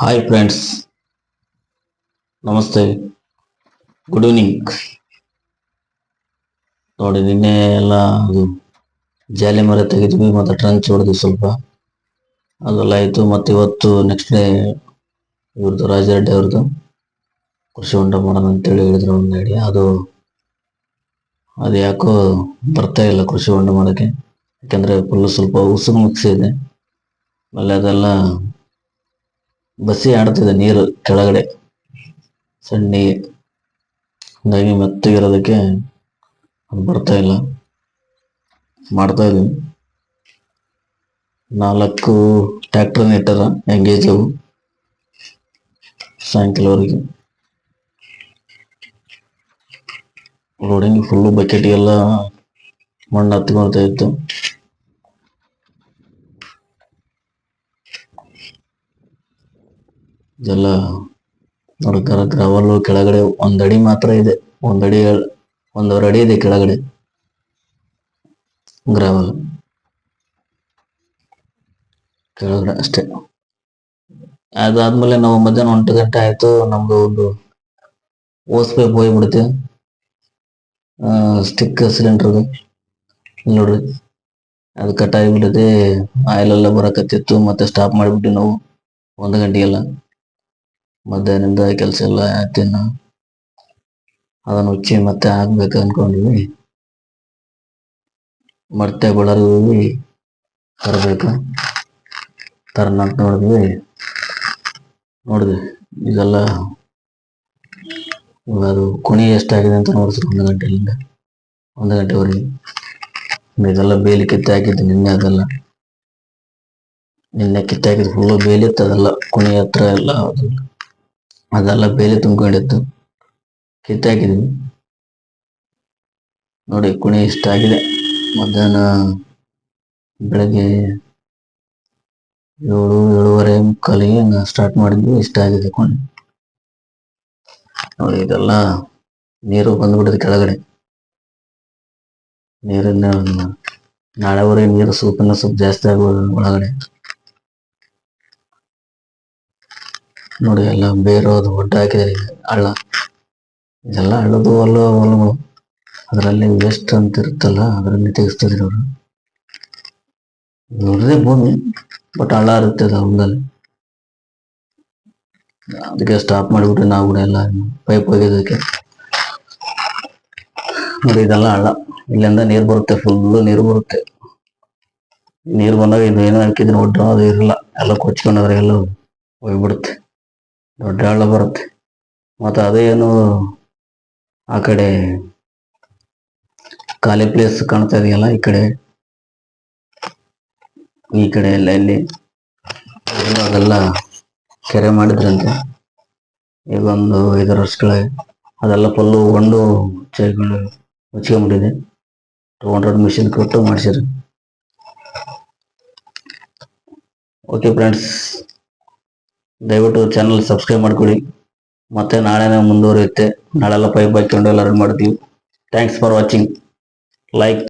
Hi friends ನಮಸ್ತೆ. Good evening ನೋಡಿ, ನಿನ್ನೆ ಎಲ್ಲ ಅದು ಜಾಲಿ ಮರ ತೆಗೆದ್ವಿ ಮತ್ತು ಟ್ರಂಚ್ ಹೊಡೆದ್ವಿ ಸ್ವಲ್ಪ ಅದೆಲ್ಲ ಆಯಿತು. ಮತ್ತು ಇವತ್ತು ನೆಕ್ಸ್ಟ್ ಡೇ ಇವ್ರದ್ದು ರಾಜರೆಡ್ಡಿ ಅವ್ರದ್ದು ಕೃಷಿ ಹೊಂಡ ಮಾಡೋಣ ಅಂತೇಳಿ ಹೇಳಿದ್ರು ಒಂದು ಅದು ಅದು ಯಾಕೋ ಬರ್ತಾ ಇಲ್ಲ ಕೃಷಿ ಹೊಂಡ ಮಾಡೋಕ್ಕೆ. ಯಾಕೆಂದರೆ ಫುಲ್ ಸ್ವಲ್ಪ ಉಸುಗು ಮುಗಿಸಿದೆ ಆಮೇಲೆ ಅದೆಲ್ಲ ಬಸಿ ಆಡ್ತಿದೆ ನೀರು ಕೆಳಗಡೆ. ಸಣ್ಣಿ, ಹಂಗಾಗಿ ಮೆತ್ತಗಿರೋದಕ್ಕೆ ಬರ್ತಾ ಇಲ್ಲ. ಮಾಡ್ತಾ ಇದೀವಿ ನಾಲ್ಕು ಟ್ಯಾಕ್ಟರ್ ಇಟ್ಟಾರ ಎಂಗೇಜ್ ಅವು. ಸಾಯಂಕಾಲವರೆಗೆ. ಲೋಡಿಂಗ್ ಫುಲ್ಲು ಬಕೆಟ್ಗೆಲ್ಲ ಮಣ್ಣು ಹತ್ಕೊಳ್ತಾ ಇತ್ತು. ಇದೆಲ್ಲ ನೋಡ್ಕಾರ ಗ್ರಾವಲ್ ಕೆಳಗಡೆ ಒಂದ್ ಅಡಿ ಮಾತ್ರ ಇದೆ. ಒಂದಡಿ ಒಂದೂವರೆ ಅಡಿ ಇದೆ ಕೆಳಗಡೆ ಗ್ರಾವಲ್ ಕೆಳಗಡೆ ಅಷ್ಟೇ. ಅದಾದ್ಮೇಲೆ ನಾವು ಮಧ್ಯಾಹ್ನ ಒಂಟು ಗಂಟೆ ಆಯ್ತು, ನಮ್ದು ಒಂದು ಓಸ್ ಪೈಪ್ ಹೋಗ್ಬಿಡುತ್ತೆ ಸ್ಟಿಕ್ ಸಿಲಿಂಡರ್ ನೋಡ್ರಿ, ಅದು ಕಟ್ ಆಗಿಬಿಟ್ಟಿದೆ ಆಯಿಲ್ ಎಲ್ಲ ಬರಕತ್ತಿತ್ತು, ಮತ್ತೆ ಸ್ಟಾಪ್ ಮಾಡಿಬಿಟ್ಟು ನಾವು ಒಂದು ಗಂಟೆಗೆಲ್ಲ. ಮಧ್ಯಾಹ್ನದಿಂದ ಕೆಲಸ ಎಲ್ಲ ಆಯ್ತಿನ್ನ ಅದನ್ನ ಉಚ್ಚಿ ಮತ್ತೆ ಹಾಕ್ಬೇಕು ಅನ್ಕೊಂಡ್ವಿ. ಮತ್ತೆ ಬಳ್ಳಾರಿ ಹೋಗಿ ತರಬೇಕು. ನೋಡಿದ್ವಿ. ನೋಡಿದ್ವಿ. ಇದೆಲ್ಲ ಅದು ಕುಣಿ ಎಷ್ಟಾಗಿದೆ ಅಂತ ನೋಡಿದ್ರು ಒಂದು ಗಂಟೆಯಿಂದ ಒಂದು ಗಂಟೆವರೆಗೆ. ಇದೆಲ್ಲ ಬೇಲಿ ಕಿತ್ತು ಹಾಕಿದ್ದು ನಿನ್ನೆ ಅದೆಲ್ಲ. ನಿನ್ನೆ ಕಿತ್ತೆ ಹಾಕಿದ್ದು ಫುಲ್ಲು ಬೇಲಿ ಇತ್ತು ಅದೆಲ್ಲ. ಕುಣಿ ಹತ್ರ ಎಲ್ಲ ಅದು. ಅದೆಲ್ಲ ಬೇಲಿ ತುಂಬಿಕೊಂಡಿತ್ತು ಕಿತ್ತಾಕಿದ್ವಿ ನೋಡಿ, ಕುಣಿ ಇಷ್ಟ ಆಗಿದೆ. ಮಧ್ಯಾಹ್ನ ಬೆಳಗ್ಗೆ ಏಳು, ಏಳುವರೆ ಮುಕ್ಕಾಲಿಗೆ ಸ್ಟಾರ್ಟ್ ಮಾಡಿದ್ವಿ ಇಷ್ಟ ಆಗಿದೆ ಕುಣಿ. ನೋಡಿ, ಇದೆಲ್ಲ ನೀರು ಬಂದ್ಬಿಟ್ಟಿದೆ ಕೆಳಗಡೆ. ನೀರಿನ ನಾಳೆವರೆಗೆ ನೀರು ಸ್ವಲ್ಪ ಸ್ವಲ್ಪ ಜಾಸ್ತಿ ಆಗ್ಬೋದು ಒಳಗಡೆ. ನೋಡಿ, ಎಲ್ಲ ಬೇರೋದು ಒಡ್ಡ ಹಾಕಿದ್ದಾರೆ ಹಳ್ಳ. ಇದೆಲ್ಲ ಹಳ್ಳದು ಹೊಲ ಹೊಲಗಳು ಅದರಲ್ಲಿ ವೇಸ್ಟ್ ಅಂತ ಇರುತ್ತಲ್ಲ, ಅದರಲ್ಲಿ ತೆಗಿಸ್ತಿದ್ರು ಅವರು ಭೂಮಿ, ಬಟ್ ಹಳ್ಳ ಇರುತ್ತೆ ಅದು ಹೊಲದಲ್ಲಿ. ಅದಕ್ಕೆ ಸ್ಟಾಪ್ ಮಾಡಿಬಿಟ್ರೆ ನಾವು ಕೂಡ ಎಲ್ಲ ಪೈಪ್ ಹೋಗಿದ್ದಕ್ಕೆ ನೋಡಿ, ಇದೆಲ್ಲ ಹಳ್ಳ. ಇಲ್ಲಿಂದ ನೀರು ಬರುತ್ತೆ ಫುಲ್ಲು ನೀರು ಬರುತ್ತೆ. ನೀರು ಬಂದಾಗ ಇದು ಏನೋ ಹಾಕಿದ್ರೆ ಒಡ್ಡ ಅದು ಇರಲ್ಲ. ಎಲ್ಲ ಕೊಚ್ಕೊಂಡಾದ್ರೆ ಎಲ್ಲ ಹೋಗ್ಬಿಡುತ್ತೆ. ದೊಡ್ಡ ಹಳ್ಳ ಬರುತ್ತೆ. ಮತ್ತು ಅದೇನು ಆ ಕಡೆ ಖಾಲಿ ಪ್ಲೇಸ್ ಕಾಣ್ತಾ ಇದೆಯಲ್ಲ ಈ ಕಡೆ? ಈ ಕಡೆ ಎಲ್ಲ ಇಲ್ಲಿ ಅದೆಲ್ಲ- ಕೆರೆ ಮಾಡಿದ್ರಂತೆ. ಈಗ ಒಂದು ಐದಾರು ವರ್ಷಗಳ ಅದೆಲ್ಲ ಫುಲ್ಲು ಒಂದು ಚೈಗಳು ಮುಚ್ಕೊಂಡ್ಬಿಟ್ಟಿದೆ. ಟೂ ಹಂಡ್ರೆಡ್ ಮಿಷಿನ್ ಕೊಟ್ಟು ಮಾಡಿಸಿರಿ ಓಕೆ ಫ್ರೆಂಡ್ಸ್ ದಯವಿಟ್ಟು ಚಾನಲ್ ಸಬ್ಸ್ಕ್ರೈಬ್ ಮಾಡ್ಕೊಳ್ಳಿ ಮತ್ತೆ ನಾಳೆನೇ ಮುಂದುವರಿಯುತ್ತೆ. ನಾಳೆಲ್ಲ ಪೈಪ್ ಹಾಕೊಂಡು ಎಲ್ಲ ರನ್ ಮಾಡ್ತೀವಿ. Thanks for watching like